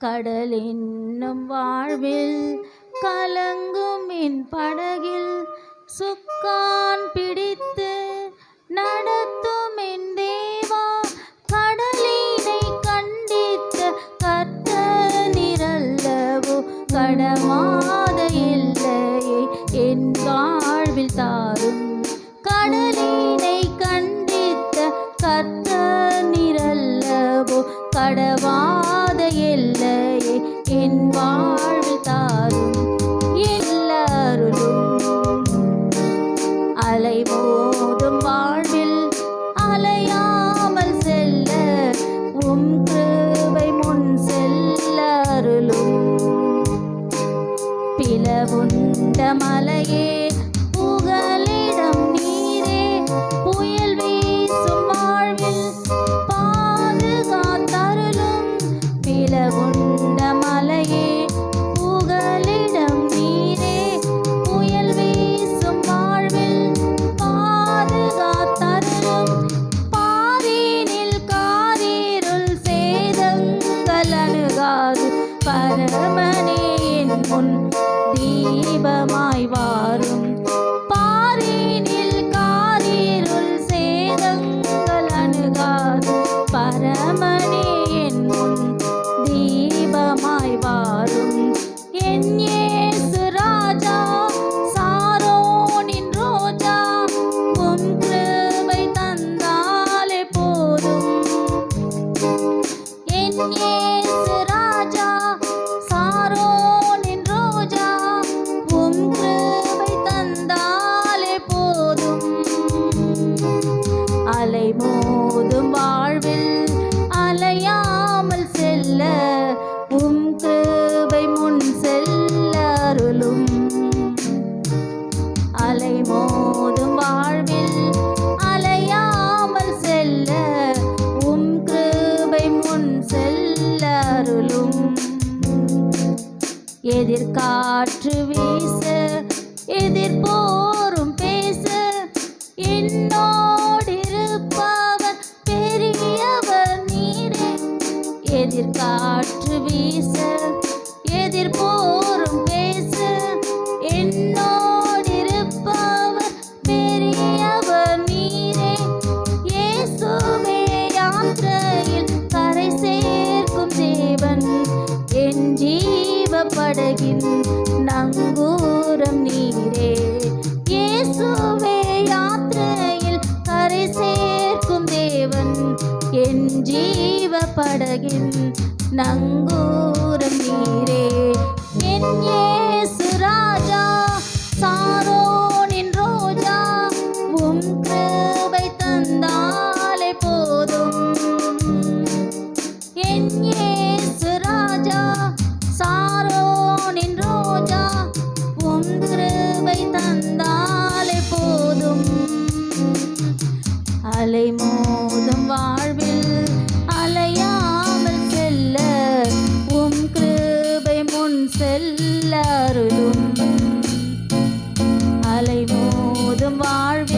கடல் என்னும் வாழ்வில் கலங்கும் என் படகில் சுக்கான் பிடித்து நடத்தும் என் தேவா. கடலினை கண்டித்து கத்த நிரல்லவோ கடமாத இல்லையே என் வாழ்வில் தாரும். கடலினை கண்டித்த கத்த நிரல்லவோ கடவா உண்ட மலையே புகலிடம் நீரே புயல் வீசும் வாழ்வில் பாதுகாத்தருளும். பிளவுண்ட மலையே புகலிடம் நீரே புயல் வீசும் வாழ்வில் பாதுகாத்தருளும். பாதீனில் காதீருள் சேதங்கள் அணுகாது. பரமனே என் முன் शिवमा போதும் வாழ்வில் அலையாமல் செல்ல உம் கிருபை முன் செல்ல அருளும். அலை மோதும் வாழ்வில் அலையாமல் செல்ல உம் கிருபை முன் செல்ல அருளும். எதிர்காற்று வீச எதிர்போரும் பேச என்னோடிருப்பவர் எதிர்காற்று வீச எதிர்போரும் பேச. என்னோடு இருப்பவர் பெரியவர் நீரே. இயேசுவே யாத்திரையில் கரை சேர்க்கும் தேவன். என் ஜீவ படகின் நங்கூரம் என் ஜீவ படகின் நங்கூரம் நீரே. என் மோதும் வாழ்வில் அலையாமல் செல்ல உம் கிருபை முன் செல்ல அருளும் அலை மோதும் வாழ்வில்